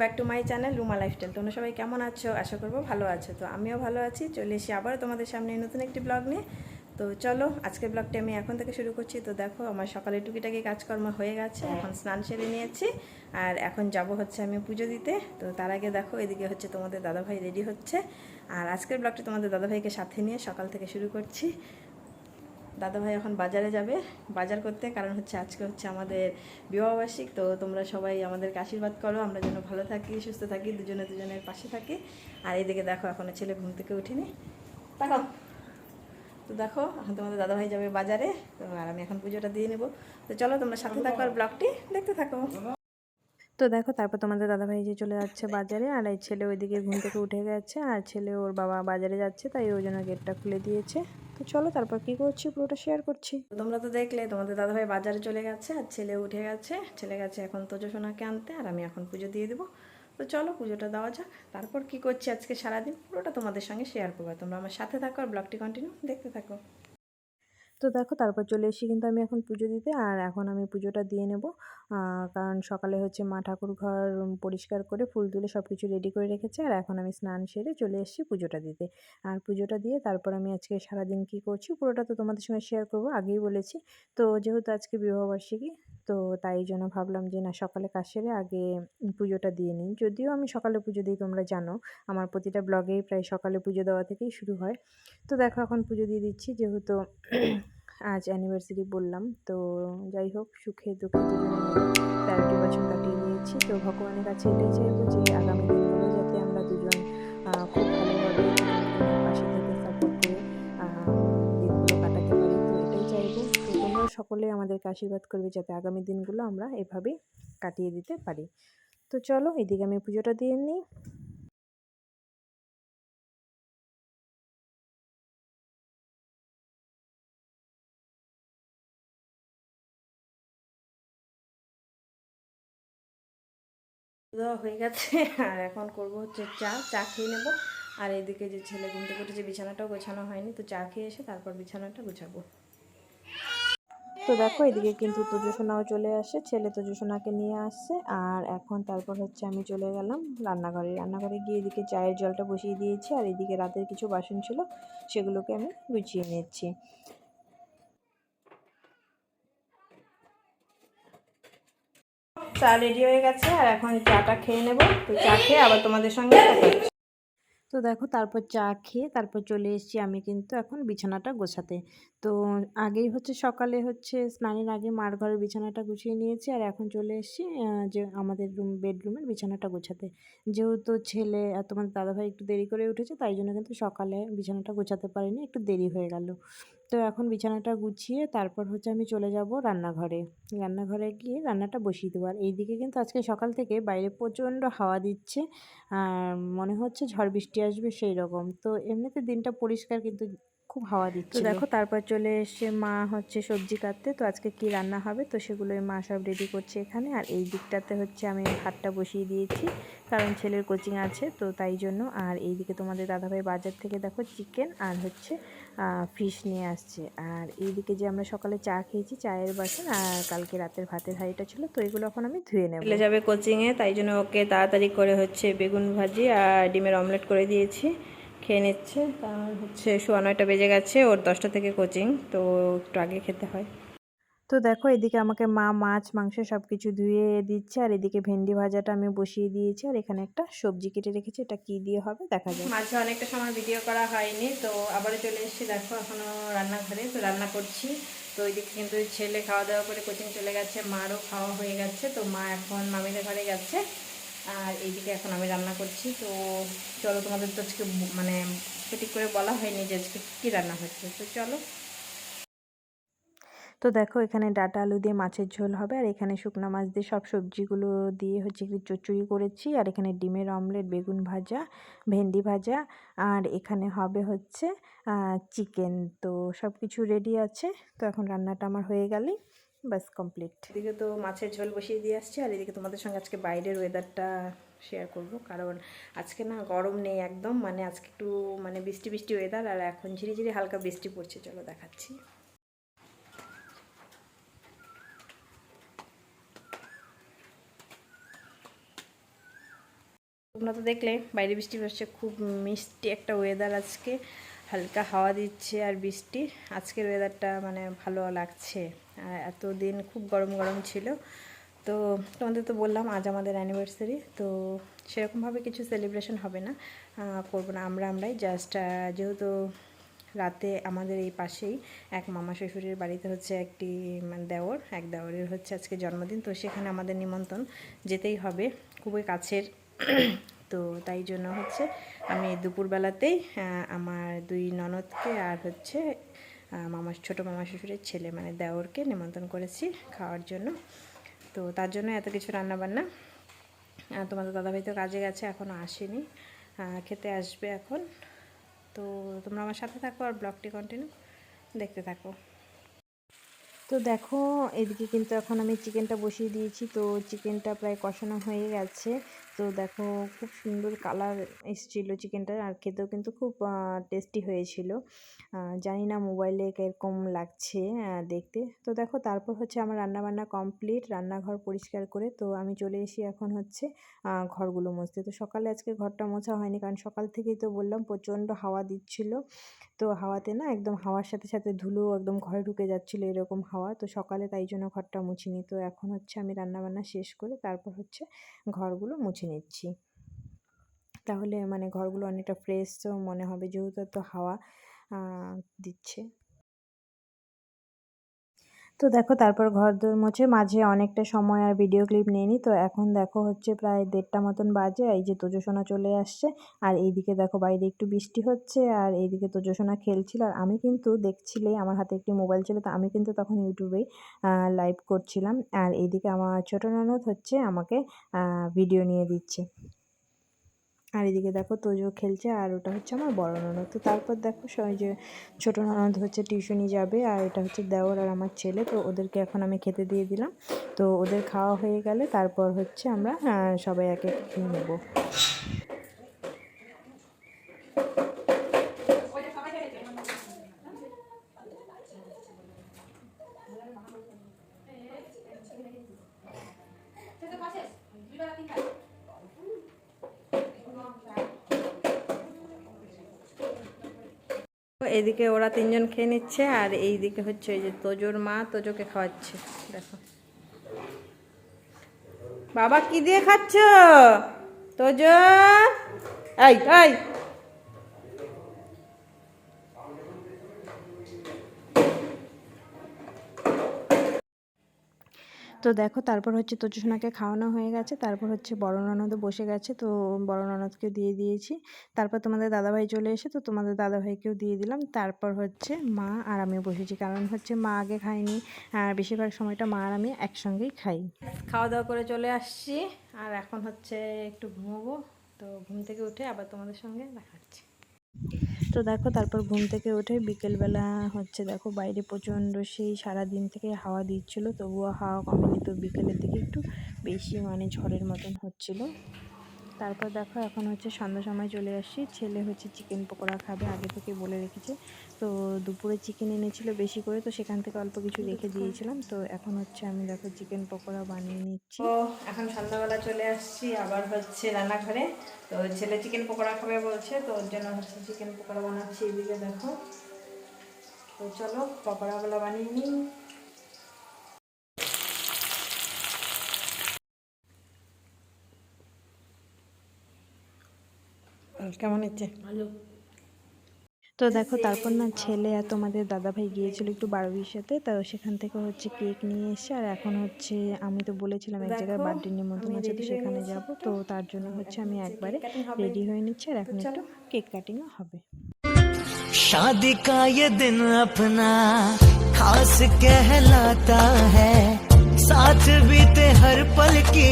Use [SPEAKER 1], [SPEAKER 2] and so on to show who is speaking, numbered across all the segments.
[SPEAKER 1] Back to my channel Ruma lifestyle তোমরা সবাই কেমন আছো? আশা করব ভালো আছো। তো আমিও ভালো আছি। চলে এসে আবারও তোমাদের সামনে নতুন একটি ব্লগ নিয়ে। তো চলো আজকের ব্লগটি আমি এখন থেকে শুরু করছি। তো দেখো আমার সকালে টুকিটাকি কাজকর্ম হয়ে গেছে। এখন স্নান সেরে নিয়েছি। আর এখন যাব হচ্ছে আমি পুজো দিতে। তো তার আগে দেখো এদিকে হচ্ছে তোমাদের দাদাভাই রেডি হচ্ছে। আর আজকের ব্লগটি তোমাদের দাদাভাইকে সাথে নিয়ে সকাল থেকে শুরু করছি। দাদাভাই এখন বাজারে যাবে। বাজার করতে কারণ হচ্ছে আজকে হচ্ছে আমাদের বিবাহবার্ষিক তো তোমরা সবাই আমাদেরকে আশীর্বাদ করো। আমরা যেন ভালো থাকি সুস্থ থাকি দুজনে দুজনের পাশে থাকি। আর এইদিকে দেখো এখনও ছেলে ঘুম থেকে উঠিনি। তাকাও তো দেখো এখন তোমাদের দাদাভাই যাবে বাজারে তো আর আমি এখন পুজোটা দিয়ে নেব। তো চলো তোমরা সাথে থাকো আর ব্লগটি দেখতে থাকো। তো দেখো তারপর তোমাদের দাদাভাই যে চলে যাচ্ছে বাজারে আর এই ছেলে ওইদিকে ঘুম থেকে উঠে গেছে আর ছেলে ওর বাবা বাজারে যাচ্ছে তাই ওই জন্য গেটটা খুলে দিয়েছে। তো চলো তারপর কি করছি পুরোটা শেয়ার করছি। তোমরা তো দেখলে তোমাদের দাদাভাই বাজারে চলে গেছে আর ছেলে উঠে গেছে। ছেলে গেছে এখন তোজো সোনাকে আনতে আর আমি এখন পুজো দিয়ে দেবো। তো চলো পুজোটা দেওয়া যাক। তারপর কি করছি আজকে সারাদিন পুরোটা তোমাদের সঙ্গে শেয়ার করব। তোমরা আমার সাথে থাকো আর ব্লগটি কন্টিনিউ দেখতে থাকো। তো দেখো তারপর চলে এসেছি কিন্তু আমি এখন পুজো দিতে আর এখন আমি পুজোটা দিয়ে নেব। কারণ সকালে হচ্ছে মা ঠাকুর ঘর পরিষ্কার করে ফুল তুলে সব কিছু রেডি করে রেখেছে। আর এখন আমি স্নান সেরে চলে এসেছি পুজোটা দিতে। আর পুজোটা দিয়ে তারপর আমি আজকে সারাদিন কি করছি পুরোটা তো তোমাদের সঙ্গে শেয়ার করব, আগেই বলেছি। তো যেহেতু আজকে বিবাহবার্ষিকী, তো তাই জন্য ভাবলাম যে না সকালে কাজ সেরে আগে পুজোটা দিয়ে নিই। যদিও আমি সকালে পুজো দিই, তোমরা জানো, আমার প্রতিটা ব্লগেই প্রায় সকালে পুজো দেওয়া থেকেই শুরু হয়। তো দেখো এখন পুজো দিয়ে দিচ্ছি, যেহেতু আজ অ্যানিভার্সারি বললাম। তো যাই হোক, সুখে দুঃখে তেরোটি বছর কাটিয়ে নিয়েছি। তো ভগবানের কাছে এটাই চাইব যে আগামী দিনগুলো যাতে আমরা দুজন খুব ভালোভাবে পাশে থেকে সাপোর্ট করে দিনগুলো কাটাতে পারি। তো এটাই চাইব। তো তোমরা সকলে আমাদেরকে আশীর্বাদ করবে যাতে আগামী দিনগুলো আমরা এভাবেই কাটিয়ে দিতে পারি। তো চলো, এদিকে আমি পুজোটা দিয়ে নিই। দেওয়া হয়ে গেছে, আর এখন করব হচ্ছে চা চা খেয়ে নেব। আর এদিকে যে ছেলে ঘুম থেকে বিছানাটাও গোছানো হয়নি, তো চা খেয়ে এসে তারপর বিছানাটা গোছাবো। তো দেখো, এদিকে কিন্তু তুজুসোনাও চলে আসে, ছেলে তুজুসোনাকে নিয়ে আসছে, আর এখন তারপর হচ্ছে আমি চলে গেলাম রান্নাঘরে। রান্নাঘরে গিয়ে এদিকে চায়ের জলটা বসিয়ে দিয়েছি, আর এদিকে রাতের কিছু বাসন ছিল, সেগুলোকে আমি গুছিয়ে নিচ্ছি। চা রেডি হয়ে গেছে, আর এখন চাটা খেয়ে নেব। তো চা খেয়ে আবার তোমাদের সঙ্গে তো দেখো, তারপর চা খেয়ে তারপর চলে এসেছি আমি কিন্তু এখন বিছানাটা গোছাতে। তো আগেই হচ্ছে সকালে হচ্ছে স্নানের আগে মার ঘরের বিছানাটা গুছিয়ে নিয়েছি, আর এখন চলে এসেছি যে আমাদের রুম বেডরুমের বিছানাটা গোছাতে। যেহেতু ছেলে, আর তোমার দাদাভাই একটু দেরি করে উঠেছে, তাই জন্য কিন্তু সকালে বিছানাটা গোছাতে পারিনি, একটু দেরি হয়ে গেল। তো এখন বিছানাটা গুছিয়ে তারপর হচ্ছে আমি চলে যাব রান্নাঘরে। রান্নাঘরে গিয়ে রান্নাটা বসিয়ে দেবো। আর এইদিকে কিন্তু আজকে সকাল থেকে বাইরে প্রচণ্ড হাওয়া দিচ্ছে আর মনে হচ্ছে ঝড় বৃষ্টি আসবে সেই রকম। তো এমনিতে দিনটা পরিষ্কার কিন্তু খুব হাওয়া দিচ্ছে দেখো তারপর চলে এসে মা হচ্ছে সবজি কাটতে তো আজকে কি রান্না হবে? তো সেগুলোই মা সব রেডি করছে এখানে। আর এই দিকটাতে হচ্ছে আমি ভাতটা বসিয়ে দিয়েছি কারণ ছেলের কোচিং আছে তো তাই জন্য। আর এইদিকে তোমাদের দাদাভাই বাজার থেকে দেখো চিকেন আর হচ্ছে ফিশ নিয়ে আসছে। আর এইদিকে যে আমরা সকালে চা খেয়েছি, চায়ের বাসন, আর কালকে রাতের ভাতের হাঁড়িটা ছিল, তো এগুলো এখন আমি ধুয়ে নেব। চলে যাবে কোচিংয়ে তাই জন্য ওকে তাড়াতাড়ি করে হচ্ছে বেগুন ভাজি আর ডিমের অমলেট করে দিয়েছি। খেয়ে নিচ্ছে, তার হচ্ছে সোয়া নয়টা বেজে গেছে, ওর দশটা থেকে কোচিং তো একটু আগে খেতে হয়। তো দেখো এদিকে আমাকে মা মাছ, মাংস সব কিছু ধুয়ে দিচ্ছে আর এদিকে ভেন্ডি ভাজাটা আমি বসিয়ে দিয়েছি আর এখানে একটা সবজি কেটে রেখেছি। এটা কি দিয়ে হবে দেখা যায় মাঝে অনেকটা সময় ভিডিও করা হয়নি, তো আবারও চলে এসেছি দেখো এখনও রান্নাঘরে, তো রান্না করছি। তো ওইদিকে কিন্তু ছেলে খাওয়া দাওয়া করে কোচিং চলে গেছে, মারও খাওয়া হয়ে গেছে, তো মা এখন মামিদের ঘরে গেছে। আর এইদিকে এখন আমি রান্না করছি, তো চলো তোমাদের তো আজকে মানে সঠিক করে বলা হয়নি যে আজকে কী রান্না হচ্ছে। তো চলো তো দেখো এখানে ডাটা আলু দিয়ে মাছের ঝোল হবে আর এখানে শুকনো মাছ দিয়ে সব সবজিগুলো দিয়ে হচ্ছে একটু চচ্চড়ি করেছি আর এখানে ডিমের অমলেট, বেগুন ভাজা, ভেন্ডি ভাজা আর এখানে হবে হচ্ছে চিকেন। তো সব কিছু রেডি আছে। তো এখন রান্নাটা আমার হয়ে গেলেই বাস কমপ্লিট এদিকে তো মাছের ঝোল বসিয়ে দিয়ে আসছি আর এদিকে তোমাদের সঙ্গে আজকে বাইরের ওয়েদারটা শেয়ার করব। কারণ আজকে না গরম নেই একদম মানে আজকে একটু মানে বৃষ্টি বৃষ্টি ওয়েদার আর এখন ঝিরিঝিরি হালকা বৃষ্টি পড়ছে। চলো দেখাচ্ছি। তোমরা তো দেখলে, বাইরে বৃষ্টি পড়ছে, খুব মিষ্টি একটা ওয়েদার আজকে। হালকা হাওয়া দিচ্ছে আর বৃষ্টি। আজকের ওয়েদারটা মানে ভালো লাগছে। আর এতদিন খুব গরম গরম ছিল। তো তোমাদের তো বললাম, আজ আমাদের অ্যানিভার্সারি তো সেরকমভাবে কিছু সেলিব্রেশন হবে না। করব না আমরা আমরাই। জাস্ট যেহেতু রাতে আমাদের এই পাশেই এক মামা শ্বশুরের বাড়িতে হচ্ছে একটি মানে দেওর। এক দেওরের হচ্ছে আজকে জন্মদিন। তো সেখানে আমাদের নিমন্ত্রণ যেতেই হবে। খুবই কাছের তো তাই জন্য হচ্ছে আমি দুপুরবেলাতেই আমার দুই ননদকে আর হচ্ছে মামার ছোটো মামা শ্বশুরের ছেলে মানে দেওরকে নিমন্ত্রণ করেছি খাওয়ার জন্য। তো তার জন্য এত কিছু রান্নাবান্না আর তোমাদের দাদাভাই তো কাজে গেছে এখনও আসেনি খেতে আসবে এখন। তো তোমরা আমার সাথে থাকো আর ব্লগটি কন্টিনিউ দেখতে থাকো। তো দেখো, এদিকে কিন্তু এখন আমি চিকেনটা বসিয়ে দিয়েছি, তো চিকেনটা প্রায় কষানো হয়ে গেছে। তো দেখো খুব সুন্দর কালার এসেছিল চিকেনটা আর খেতেও কিন্তু খুব টেস্টি হয়েছিল। জানি না মোবাইলে কীরকম লাগছে দেখতে। তো দেখো তারপর হচ্ছে আমার রান্নাবান্না কমপ্লিট রান্নাঘর পরিষ্কার করে তো আমি চলে এসি এখন হচ্ছে ঘরগুলো মুছতে। তো সকালে আজকে ঘরটা মোছা হয়নি কারণ সকাল থেকেই তো বললাম প্রচণ্ড হাওয়া দিচ্ছিল। তো হাওয়াতে না একদম হাওয়ার সাথে সাথে ধুলো একদম ঘরে ঢুকে যাচ্ছিল এরকম হাওয়া। তো সকালে তাই জন্য ঘরটা মুছিনি। তো এখন হচ্ছে আমি রান্নাবান্না শেষ করে তারপর হচ্ছে ঘরগুলো মুছে নিচ্ছি। তাহলে মানে ঘরগুলো অনেকটা ফ্রেশও মনে হবে যেহেতু এত হাওয়া দিচ্ছে। তো দেখো তারপর ঘর দোর মুছে, মাঝে অনেকটা সময় আর ভিডিও ক্লিপ নিইনি, তো এখন দেখো হচ্ছে প্রায় দেড়টা মতন বাজে, এই যে তোজসোনা চলে আসছে, আর এইদিকে দেখো বাইরে একটু বৃষ্টি হচ্ছে, আর এইদিকে তোজসোনা খেলছিল, আর আমি কিন্তু দেখছিলে আমার হাতে একটি মোবাইল ছিল, তো আমি কিন্তু তখন ইউটিউবেই লাইভ করছিলাম, আর এইদিকে আমার ছোটো ননদ হচ্ছে আমাকে ভিডিও নিয়ে দিচ্ছে। আর এদিকে দেখো তোজো খেলছে আর ওটা হচ্ছে আমার বড় ননদ। তো তারপর দেখো সবাই যে ছোটো ননদ হচ্ছে টিউশনি যাবে আর এটা হচ্ছে দেওর আর আমার ছেলে। তো ওদেরকে এখন আমি খেতে দিয়ে দিলাম। তো ওদের খাওয়া হয়ে গেলে তারপর হচ্ছে আমরা সবাই একে খেয়ে নেব। তো এদিকে ওরা তিনজন খেয়ে নিচ্ছে, আর এইদিকে হচ্ছে ওই যে তোজোর মা তোজোকে খাওয়াচ্ছে। দেখো। বাবা, কি দিয়ে খাচ্ছ? তোজো? এই এই! তো দেখো, তারপর হচ্ছে তোজসোনাকে খাওয়ানো হয়ে গেছে। তারপর হচ্ছে বড় ননদও বসে গেছে, তো বড় ননদকে দিয়ে দিয়েছি। তারপর তোমাদের দাদাভাই চলে এসে, তো তোমাদের দাদাভাইকেও দিয়ে দিলাম। তারপর হচ্ছে মা আর আমিও বসেছি, কারণ হচ্ছে মা আগে খাইনি আর বেশিরভাগ সময়টা মা আর আমি একসঙ্গেই খাই। খাওয়া দাওয়া করে চলে আসছি, আর এখন হচ্ছে একটু ঘুমোবো। তো ঘুম থেকে উঠে আবার তোমাদের সঙ্গে দেখা হচ্ছে। তো দেখো তারপর ঘুম থেকে উঠে বিকেলবেলা হচ্ছে দেখো বাইরে প্রচণ্ড সেই সারা দিন থেকে হাওয়া দিচ্ছিল, তবুও হাওয়া কমেনি তো বিকেলের দিকে একটু বেশি মানে ঝড়ের মতন হচ্ছিল। তারপর দেখো, এখন হচ্ছে সন্ধ্যা সময় চলে আসছি। ছেলে হচ্ছে চিকেন পকোড়া খাবে, আগে থেকে বলে রেখেছে। তো দুপুরে চিকেন এনেছিল বেশি করে, তো সেখান থেকে অল্প কিছু রেখে দিয়েছিলাম। তো এখন হচ্ছে আমি দেখো চিকেন পকোড়া বানিয়ে নিচ্ছি। তো এখন সন্ধ্যাবেলা চলে আসছি, আবার হচ্ছে রান্নাঘরে। তো ছেলে চিকেন পকোড়া খাবে বলছে, তো ওর জন্য হচ্ছে চিকেন পকোড়া বানাচ্ছি এদিকে দেখো। তো চলো, পকোড়াগুলো বানিয়ে নিই। কেমন হচ্ছে
[SPEAKER 2] ভালো
[SPEAKER 1] তো দেখো তারপর না ছেলে আর তোমাদের দাদাভাই গিয়েছিল একটু বারবির সাথে তো সেখান থেকে হচ্ছে কেক নিয়ে এসে আর এখন হচ্ছে আমি তো বলেছিলাম এক জায়গায় বার্থডে নিমন্ত্রণ আছে তো সেখানে যাব তো তার জন্য হচ্ছে আমি একবারে রেডি হয়ে নিচ্ছি আর এখন একটু কেক কাটিংও হবে
[SPEAKER 2] शादी का ये दिन अपना खास कहलाता है साथ बीते हर पल की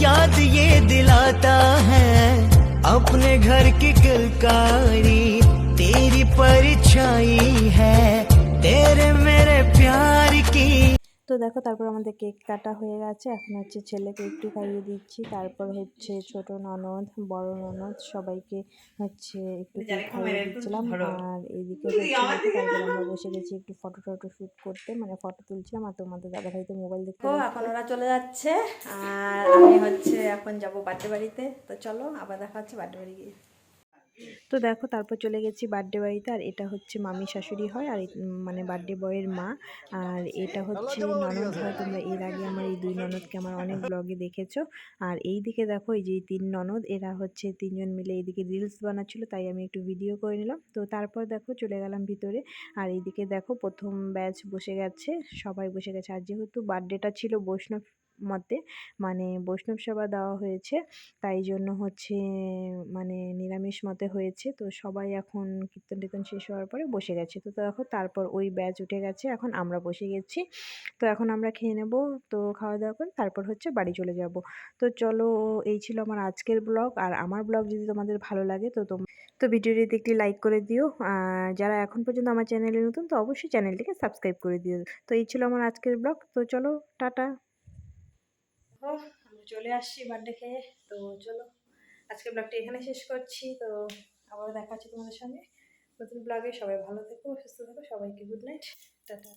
[SPEAKER 2] याद ये दिलाता है अपने घर की किलकारी तेरी परछाई है तेरे मेरे प्यार की।
[SPEAKER 1] তো দেখো তারপর আমাদের কেক কাটা হয়ে গেছে। এখন হচ্ছে ছেলেকে একটু খাইয়ে দিচ্ছি। তারপর হচ্ছে ছোট ননদ বড় ননদ সবাইকে হচ্ছে একটু কেক খাইয়ে দিচ্ছিলাম। আর এইদিকে আমরা বসে গেছি একটু ফটো টটো শ্যুট করতে। মানে ফটো তুলছিলাম আর তোমাদের দাদা ভাই তো মোবাইল দেখতে এখন ওরা চলে যাচ্ছে। আর আমি হচ্ছে এখন যাব বার্থডে বাড়িতে। তো চলো আবার দেখা হচ্ছে বার্থডে বাড়ি গিয়ে। তো দেখো তারপর চলে গেছি বার্থডে বাড়িতে আর এটা হচ্ছে মামি শাশুড়ি হয় আর মানে বার্থডে বয়ের মা। আর এটা হচ্ছে ননদ হয়, তোমরা এর আগে আমার এই দুই ননদকে আমার অনেক ব্লগে দেখেছ। আর এই দিকে দেখো এই যে তিন ননদ, এরা হচ্ছে তিনজন মিলে এইদিকে রিলস বানাচ্ছিল, তাই আমি একটু ভিডিও করে নিলাম। তো তারপর দেখো চলে গেলাম ভিতরে। আর এইদিকে দেখো প্রথম ব্যাচ বসে গেছে, সবাই বসে গেছে। আর যেহেতু বার্থডেটা ছিল বৈষ্ণব মতে মানে বৈষ্ণব সেবা দেওয়া হয়েছে। তাই জন্য হচ্ছে মানে নিরামিষ মতে হয়েছে। তো সবাই এখন কীর্তন টীর্তন শেষ হওয়ার পরে বসে গেছে। তো দেখো তারপর ওই ব্যাচ উঠে গেছে, এখন আমরা বসে গেছি। তো এখন আমরা খেয়ে নেব, তো খাওয়া দাওয়া করে তারপর হচ্ছে বাড়ি চলে যাব। তো চলো, এই ছিল আমার আজকের ব্লগ। আর আমার ব্লগ যদি তোমাদের ভালো লাগে, তো তোম, তো ভিডিওটিতে একটি লাইক করে দিও। যারা এখন পর্যন্ত আমার চ্যানেলে নতুন, তো অবশ্যই চ্যানেলটিকে সাবস্ক্রাইব করে দিও। তো এই ছিল আমার আজকের ব্লগ। তো চলো, টাটা। ও আমরা চলে আসছি বার্থডে খেয়ে। তো চলো, আজকে ব্লগটা এখানে শেষ করছি। তো আবারও দেখা হচ্ছে তোমাদের সঙ্গে নতুন ব্লগে সবাই ভালো থেকো, সুস্থ থেকো, সবাইকে গুড নাইট টাটা।